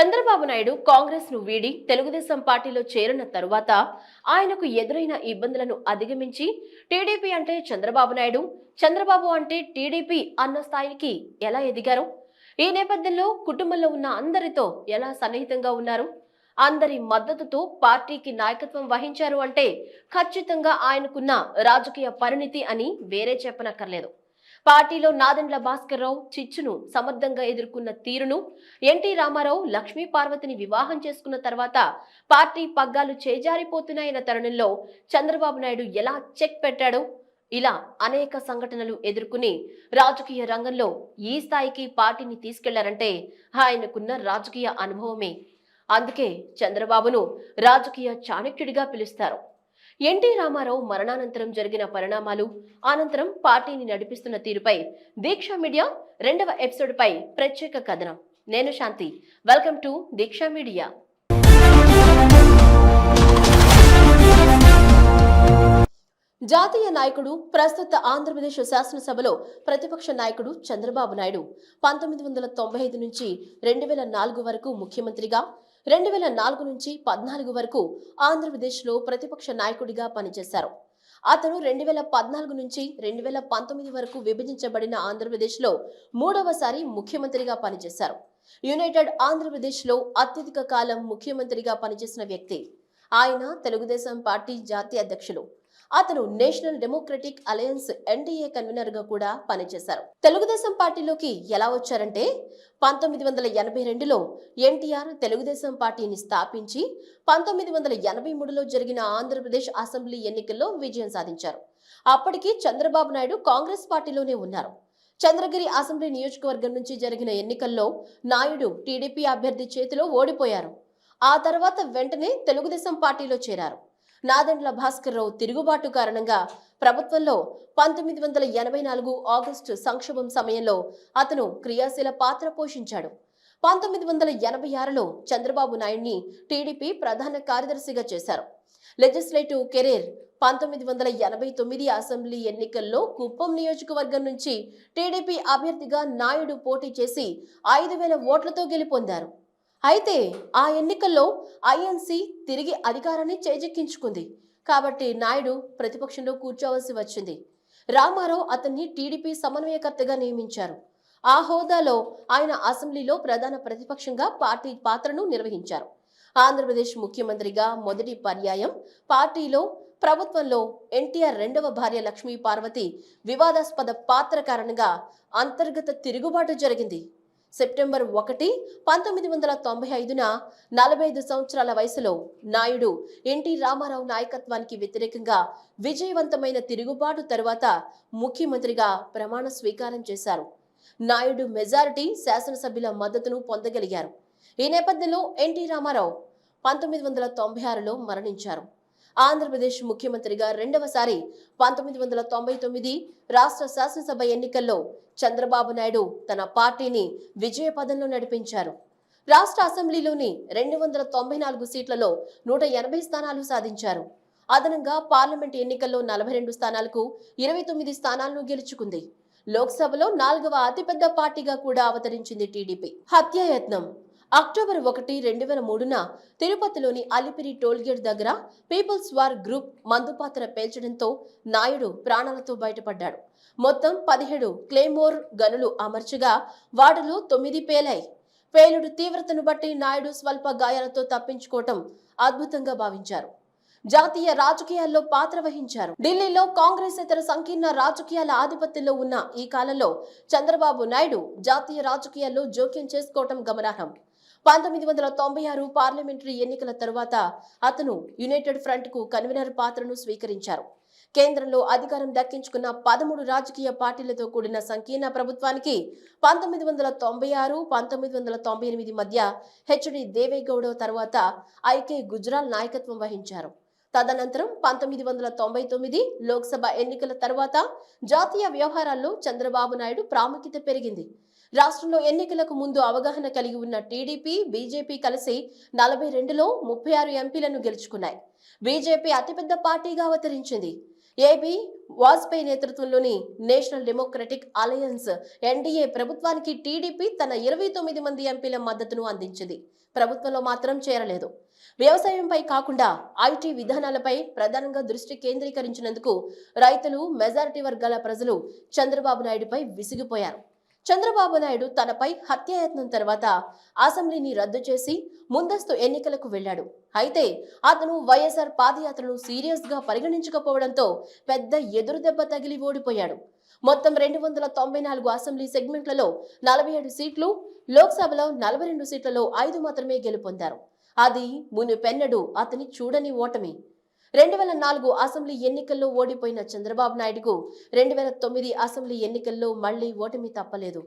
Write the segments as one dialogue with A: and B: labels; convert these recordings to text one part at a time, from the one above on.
A: చంద్రబాబు నాయుడు కాంగ్రెస్ను వీడి తెలుగుదేశం పార్టీలో చేరిన తరువాత ఆయనకు ఎదురైన ఇబ్బందులను అధిగమించి టీడీపీ అంటే చంద్రబాబు నాయుడు చంద్రబాబు అంటే టీడీపీ అన్న స్థాయికి ఎలా ఎదిగారు? ఈ నేపథ్యంలో కుటుంబంలో ఉన్న అందరితో ఎలా సన్నిహితంగా ఉన్నారు? అందరి మద్దతుతో పార్టీకి నాయకత్వం వహించారు అంటే ఖచ్చితంగా ఆయనకున్న రాజకీయ పరిణితి అని వేరే చెప్పనక్కర్లేదు. పార్టీలో నాదెండ్ల భాస్కర్ రావు చిచ్చును సమర్థంగా ఎదుర్కొన్న తీరును ఎన్టీ రామారావు లక్ష్మీ పార్వతిని వివాహం చేసుకున్న తర్వాత పార్టీ పగ్గాలు చేజారిపోతున్నాయన్న తరుణంలో చంద్రబాబు నాయుడు ఎలా చెక్ పెట్టాడో? ఇలా అనేక సంఘటనలు ఎదుర్కొని రాజకీయ రంగంలో ఈ స్థాయికి పార్టీని తీసుకెళ్ళారంటే ఆయనకున్న రాజకీయ అనుభవమే. అందుకే చంద్రబాబును రాజకీయ చాణక్యుడిగా పిలుస్తారు. ఎన్టీ రామారావు మరణానంతరం జరిగిన పరిణామాలు అనంతరం పార్టీని నడిపిస్తున్న తీరుపై దీక్ష మీడియా రెండవ ఎపిసోడ్ పై ప్రత్యేక కథనం. నేను Shanthi. Welcome to Deeksha media. జాతీయ నాయకుడు ప్రస్తుత ఆంధ్రప్రదేశ్ శాసనసభలో ప్రతిపక్ష నాయకుడు చంద్రబాబు నాయుడు. పంతొమ్మిది వందల తొంభై ఐదు నుంచి రెండు వేల నాలుగు వరకు ముఖ్యమంత్రిగా రెండు వేల నాలుగు నుంచి పద్నాలుగు వరకు ఆంధ్రప్రదేశ్లో ప్రతిపక్ష నాయకుడిగా పనిచేశారు. అతను రెండు వేల పద్నాలుగు నుంచి రెండు వేల పంతొమ్మిది వరకు విభజించబడిన ఆంధ్రప్రదేశ్లో మూడవసారి ముఖ్యమంత్రిగా పనిచేశారు. యునైటెడ్ ఆంధ్రప్రదేశ్లో అత్యధిక కాలం ముఖ్యమంత్రిగా పనిచేసిన వ్యక్తి. ఆయన తెలుగుదేశం పార్టీ జాతీయ అధ్యక్షులు. అతను నేషనల్ డెమోక్రటిక్ అలయన్స్ ఎన్డీఏ కన్వీనర్గా కూడా పనిచేశారు. తెలుగుదేశం పార్టీలోకి ఎలా వచ్చారంటే పంతొమ్మిది వందల ఎనభై రెండులో ఎన్టీఆర్ తెలుగుదేశం పార్టీని స్థాపించి పంతొమ్మిది వందల ఎనభై మూడులో జరిగిన ఆంధ్రప్రదేశ్ అసెంబ్లీ ఎన్నికల్లో విజయం సాధించారు. అప్పటికి చంద్రబాబు నాయుడు కాంగ్రెస్ పార్టీలోనే ఉన్నారు. చంద్రగిరి అసెంబ్లీ నియోజకవర్గం నుంచి జరిగిన ఎన్నికల్లో నాయుడు టీడీపీ అభ్యర్థి చేతిలో ఓడిపోయారు. ఆ తర్వాత వెంటనే తెలుగుదేశం పార్టీలో చేరారు. నాదెండ్ల భాస్కర్రావు తిరుగుబాటు కారణంగా ప్రభుత్వంలో పంతొమ్మిది వందల ఎనభై నాలుగు ఆగస్టు సంక్షోభం సమయంలో అతను క్రియాశీల పాత్ర పోషించాడు. పంతొమ్మిది వందల ఎనభై ఆరులో చంద్రబాబు నాయుడిని టీడీపీ ప్రధాన కార్యదర్శిగా చేశారు. లెజిస్లేటివ్ కెరీర్ పంతొమ్మిది వందల ఎనభై తొమ్మిది అసెంబ్లీ ఎన్నికల్లో కుప్పం నియోజకవర్గం నుంచి టీడీపీ అభ్యర్థిగా నాయుడు పోటీ చేసి ఐదు వేల ఓట్లతో గెలుపొందారు. అయితే ఆ ఎన్నికల్లో ఐఎన్సీ తిరిగి అధికారాన్ని చేజెక్కించుకుంది. కాబట్టి నాయుడు ప్రతిపక్షంలో కూర్చోవలసి వచ్చింది. రామారావు అతన్ని టీడీపీ సమన్వయకర్తగా నియమించారు. ఆ హోదాలో ఆయన అసెంబ్లీలో ప్రధాన ప్రతిపక్షంగా పార్టీ పాత్రను నిర్వహించారు. ఆంధ్రప్రదేశ్ ముఖ్యమంత్రిగా మొదటి పర్యాయం పార్టీలో ప్రభుత్వంలో ఎన్టీఆర్ రెండవ భార్య లక్ష్మీ పార్వతి వివాదాస్పద పాత్ర కారణంగా అంతర్గత తిరుగుబాటు జరిగింది. సెప్టెంబర్ ఒకటి పంతొమ్మిది వందల తొంభై ఐదున నలభై ఐదు సంవత్సరాల వయసులో నాయుడు ఎన్టీ రామారావు నాయకత్వానికి వ్యతిరేకంగా విజయవంతమైన తిరుగుబాటు తరువాత ముఖ్యమంత్రిగా ప్రమాణ స్వీకారం చేశారు. నాయుడు మెజారిటీ శాసనసభ్యుల మద్దతును పొందగలిగారు. ఈ నేపథ్యంలో ఎన్టీ రామారావు పంతొమ్మిది వందల తొంభై ఆరులో మరణించారు. ఆంధ్రప్రదేశ్ ముఖ్యమంత్రిగా రెండవసారి పంతొమ్మిది వందల తొంభై తొమ్మిది రాష్ట్ర శాసనసభ ఎన్నికల్లో చంద్రబాబు నాయుడు తన పార్టీని విజయపదంలో నడిపించారు. రాష్ట్ర అసెంబ్లీలోని రెండు వందల తొంభై నాలుగు సీట్లలో నూట ఎనభై స్థానాలు సాధించారు. అదనంగా పార్లమెంట్ ఎన్నికల్లో నలభై రెండు స్థానాలకు ఇరవై తొమ్మిది స్థానాలను గెలుచుకుంది. లోక్సభలో నాలుగవ అతిపెద్ద పార్టీగా కూడా అవతరించింది టీడీపీ. హత్యాయత్నం. అక్టోబర్ ఒకటి రెండు వేల మూడున తిరుపతిలోని అలిపిరి టోల్గేట్ దగ్గర పీపుల్స్ వార్ గ్రూప్ మందుపాత్ర పేల్చడంతో నాయుడు ప్రాణాలతో బయటపడ్డాడు. మొత్తం పదిహేడు క్లేమోర్ గనులు అమర్చగా వాటిలో తొమ్మిది పేలాయి పేలుడు తీవ్రతను బట్టి నాయుడు స్వల్ప గాయాలతో తప్పించుకోవటం అద్భుతంగా భావించారు. జాతీయ రాజకీయాల్లో పాత్ర వహించారు. ఢిల్లీలో కాంగ్రెస్ ఇతర సంకీర్ణ రాజకీయాల ఆధిపత్యంలో ఉన్న ఈ కాలంలో చంద్రబాబు నాయుడు జాతీయ రాజకీయాల్లో జోక్యం చేసుకోవటం గమనార్హం. పంతొమ్మిది వందల తొంభై ఆరు పార్లమెంటరీ ఎన్నికల తరువాత అతను యునైటెడ్ ఫ్రంట్కు కన్వీనర్ పాత్రను స్వీకరించారు. కేంద్రంలో అధికారం దక్కించుకున్న పదమూడు రాజకీయ పార్టీలతో కూడిన సంకీర్ణ ప్రభుత్వానికి పంతొమ్మిది వందల తొంభై ఆరు పంతొమ్మిది వందల తొంభై ఎనిమిది మధ్య హెచ్డి దేవేగౌడ తర్వాత ఐకే గుజరాల్ నాయకత్వం వహించారు. తదనంతరం పంతొమ్మిది వందల తొంభై తొమ్మిది లోక్సభ ఎన్నికల తర్వాత జాతీయ వ్యవహారాల్లో చంద్రబాబు నాయుడు ప్రాముఖ్యత పెరిగింది. రాష్ట్రంలో ఎన్నికలకు ముందు అవగాహన కలిగి ఉన్న టీడీపీ బీజేపీ కలిసి నలభై రెండులో ముప్పై ఆరు ఎంపీలను గెలుచుకున్నాయి. బీజేపీ అతిపెద్ద పార్టీగా అవతరించింది. ఏబీ వాజ్పేయి నేతృత్వంలోని నేషనల్ డెమోక్రటిక్ అలయన్స్ ఎన్డీఏ ప్రభుత్వానికి టీడీపీ తన ఇరవై తొమ్మిది మంది ఎంపీల మద్దతును అందించింది. ప్రభుత్వంలో మాత్రం చేరలేదు. వ్యవసాయంపై కాకుండా ఐటీ విధానాలపై ప్రధానంగా దృష్టి కేంద్రీకరించినందుకు రైతులు మెజారిటీ వర్గాల ప్రజలు చంద్రబాబు నాయుడుపై విసిగిపోయారు. చంద్రబాబు నాయుడు తనపై హత్యాయత్నం తర్వాత అసెంబ్లీని రద్దు చేసి ముందస్తు ఎన్నికలకు వెళ్ళాడు అయితే అతను వైఎస్ఆర్ పాదయాత్రను సీరియస్గా పరిగణించకపోవడంతో పెద్ద ఎదురు దెబ్బ తగిలి ఓడిపోయాడు. మొత్తం రెండు వందల తొంభై నాలుగు అసెంబ్లీ సెగ్మెంట్లలో నలభై ఏడు సీట్లు లోక్సభలో నలభై రెండు సీట్లలో ఐదు మాత్రమే గెలుపొందారు. అది మునుపెన్నడు అతని చూడని ఓటమి. రెండు వేల నాలుగు అసెంబ్లీ ఎన్నికల్లో ఓడిపోయిన చంద్రబాబు నాయుడుకు రెండు వేల తొమ్మిది అసెంబ్లీ ఎన్నికల్లో మళ్ళీ ఓటమి తప్పలేదు.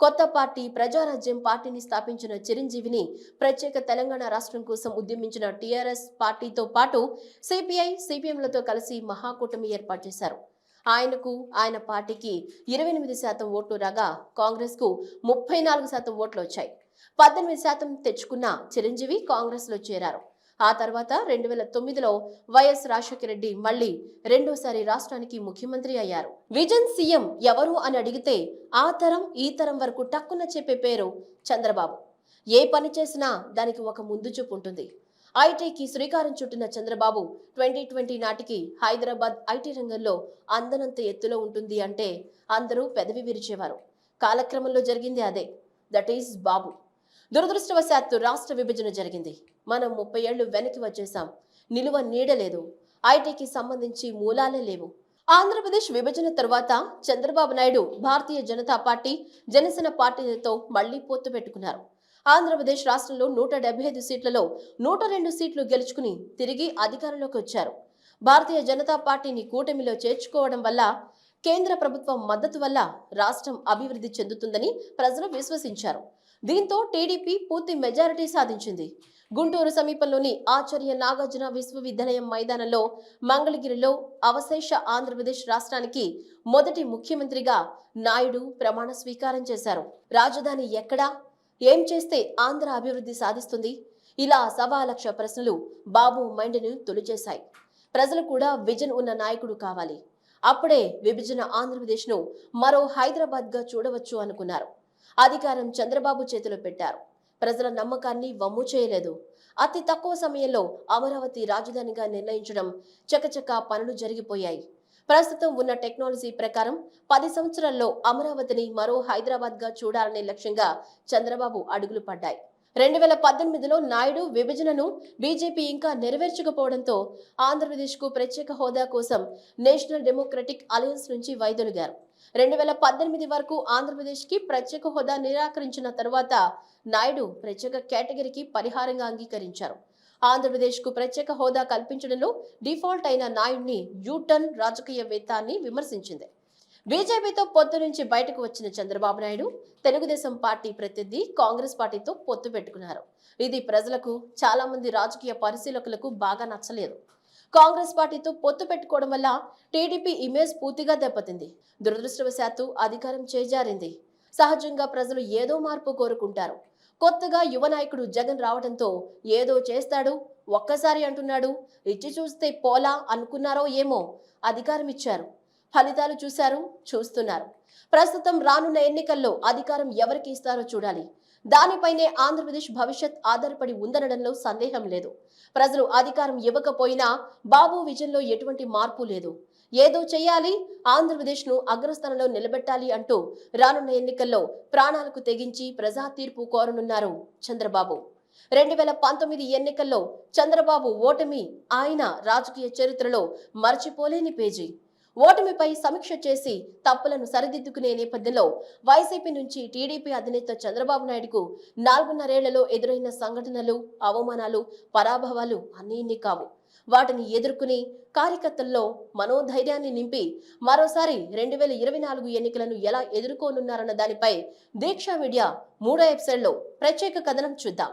A: కొత్త పార్టీ ప్రజారాజ్యం పార్టీని స్థాపించిన చిరంజీవిని ప్రత్యేక తెలంగాణ రాష్ట్రం కోసం ఉద్యమించిన టీఆర్ఎస్ పార్టీతో పాటు సిపిఐ సిపిఎంలతో కలిసి మహాకూటమి ఏర్పాటు చేశారు. ఆయనకు ఆయన పార్టీకి ఇరవై ఎనిమిది శాతం ఓట్లు రాగా కాంగ్రెస్కు ముప్పై నాలుగు శాతం ఓట్లు వచ్చాయి. పద్దెనిమిది శాతం తెచ్చుకున్న చిరంజీవి కాంగ్రెస్లో చేరారు. ఆ తర్వాత రెండు వేల తొమ్మిదిలో వైఎస్ రాజశేఖర రెడ్డి మళ్ళీ రెండోసారి రాష్ట్రానికి ముఖ్యమంత్రి అయ్యారు. విజన్ సీఎం ఎవరు అని అడిగితే ఆ తరం ఈ తరం వరకు టక్కున చెప్పే పేరు చంద్రబాబు. ఏ పని చేసినా దానికి ఒక ముందు చూపు ఉంటుంది. ఐటీకి శ్రీకారం చుట్టిన చంద్రబాబు ట్వంటీ ట్వంటీ నాటికి హైదరాబాద్ ఐటీ రంగంలో అందనంత ఎత్తులో ఉంటుంది అంటే అందరూ పెదవి విరిచేవారు. కాలక్రమంలో జరిగింది అదే. That is Babu. దురదృష్టవశాత్తు రాష్ట్ర విభజన జరిగింది. మనం ముప్పై ఏళ్ళు వెనక్కి వచ్చేసాం నిలువ నీడలేదు ఐటీకి సంబంధించి మూలాలే లేవు. ఆంధ్రప్రదేశ్ విభజన తర్వాత చంద్రబాబు నాయుడు భారతీయ జనతా పార్టీ జనసేన పార్టీలతో మళ్ళీ పొత్తు పెట్టుకున్నారు. ఆంధ్రప్రదేశ్ రాష్ట్రంలో నూట డెబ్బై ఐదు సీట్లలో నూట రెండు సీట్లు గెలుచుకుని తిరిగి అధికారంలోకి వచ్చారు. భారతీయ జనతా పార్టీని కూటమిలో చేర్చుకోవడం వల్ల కేంద్ర ప్రభుత్వం మద్దతు వల్ల రాష్ట్రం అభివృద్ధి చెందుతుందని ప్రజలు విశ్వసించారు. దీంతో టీడీపీ పూర్తి మెజారిటీ సాధించింది. గుంటూరు సమీపంలోని ఆచార్య నాగార్జున విశ్వవిద్యాలయం మైదానంలో మంగళగిరిలో అవశేష ఆంధ్రప్రదేశ్ రాష్ట్రానికి మొదటి ముఖ్యమంత్రిగా నాయుడు ప్రమాణ స్వీకారం చేశారు. రాజధాని ఎక్కడా? ఏం చేస్తే ఆంధ్ర అభివృద్ధి సాధిస్తుంది? ఇలా సవా లక్ష ప్రశ్నలు బాబు మైండ్ను తొలిచేశాయి. ప్రజలు కూడా విజన్ ఉన్న నాయకుడు కావాలి. అప్పుడే విభజన ఆంధ్రప్రదేశ్ను మరో హైదరాబాద్గా చూడవచ్చు అనుకున్నారు. అధికారం చంద్రబాబు చేతిలో పెట్టారు. ప్రజల నమ్మకాన్ని వమ్ము చేయలేదు. అతి తక్కువ సమయంలో అమరావతి రాజధానిగా నిర్ణయించడం చకచక పనులు జరిగిపోయాయి. ప్రస్తుతం ఉన్న టెక్నాలజీ ప్రకారం పది సంవత్సరాల్లో అమరావతిని మరో హైదరాబాద్గా చూడాలనే లక్ష్యంగా చంద్రబాబు అడుగులు పడ్డాయి. రెండు వేల పద్దెనిమిదిలో నాయుడు విభజనను బీజేపీ ఇంకా నెరవేర్చకపోవడంతో ఆంధ్రప్రదేశ్కు ప్రత్యేక హోదా కోసం నేషనల్ డెమోక్రటిక్ అలయన్స్ నుంచి వైదొలిగారు. రెండు వేల పద్దెనిమిది వరకు ఆంధ్రప్రదేశ్కి ప్రత్యేక హోదా నిరాకరించిన తరువాత నాయుడు ప్రత్యేక కేటగిరీకి పరిహారంగా అంగీకరించారు. ఆంధ్రప్రదేశ్కు ప్రత్యేక హోదా కల్పించడంలో డిఫాల్ట్ అయిన నాయుడిని యూటర్న్ రాజకీయవేత్తాన్ని విమర్శించింది. బీజేపీతో పొత్తు నుంచి బయటకు వచ్చిన చంద్రబాబు నాయుడు తెలుగుదేశం పార్టీ ప్రతినిధి కాంగ్రెస్ పార్టీతో పొత్తు పెట్టుకున్నారు. ఇది ప్రజలకు చాలా మంది రాజకీయ పరిశీలకులకు బాగా నచ్చలేదు. కాంగ్రెస్ పార్టీతో పొత్తు పెట్టుకోవడం వల్ల టీడీపీ ఇమేజ్ పూర్తిగా దెబ్బతింది. దురదృష్టవశాత్తు అధికారం చేజారింది. సహజంగా ప్రజలు ఏదో మార్పు కోరుకుంటారు. కొత్తగా యువ నాయకుడు జగన్ రావడంతో ఏదో చేస్తాడు ఒక్కసారి అంటున్నాడు ఇచ్చి చూస్తే పోలా అనుకున్నారో ఏమో అధికారం ఇచ్చారు. ఫలితాలు చూశారు చూస్తున్నారు. ప్రస్తుతం రానున్న ఎన్నికల్లో అధికారం ఎవరికి ఇస్తారో చూడాలి. దానిపైనే ఆంధ్రప్రదేశ్ భవిష్యత్ ఆధారపడి ఉందనడంలో సందేహం లేదు. ప్రజలు అధికారం ఇవ్వకపోయినా బాబు విజన్లో ఎటువంటి మార్పు లేదు. ఏదో చేయాలి ఆంధ్రప్రదేశ్ను అగ్రస్థానంలో నిలబెట్టాలి అంటూ రానున్న ఎన్నికల్లో ప్రాణాలకు తెగించి ప్రజా తీర్పు కోరనున్నారు చంద్రబాబు. రెండు వేల పంతొమ్మిది ఎన్నికల్లో చంద్రబాబు ఓటమి ఆయన రాజకీయ చరిత్రలో మర్చిపోలేని పేజీ. ఓటమిపై సమీక్ష చేసి తప్పులను సరిదిద్దుకునే నేపథ్యంలో వైసీపీ నుంచి టీడీపీ అధినేత చంద్రబాబు నాయుడుకు నాలుగున్నరేళ్ళలో ఎదురైన సంఘటనలు అవమానాలు పరాభవాలు అన్నీ ఇన్ని కావు. వాటిని ఎదుర్కొని కార్యకర్తల్లో మనోధైర్యాన్ని నింపి మరోసారి రెండు వేల ఇరవై నాలుగు ఎన్నికలను ఎలా ఎదుర్కోనున్నారన్న దానిపై దీక్షా మీడియా మూడో ఎపిసోడ్లో ప్రత్యేక కథనం చూద్దాం.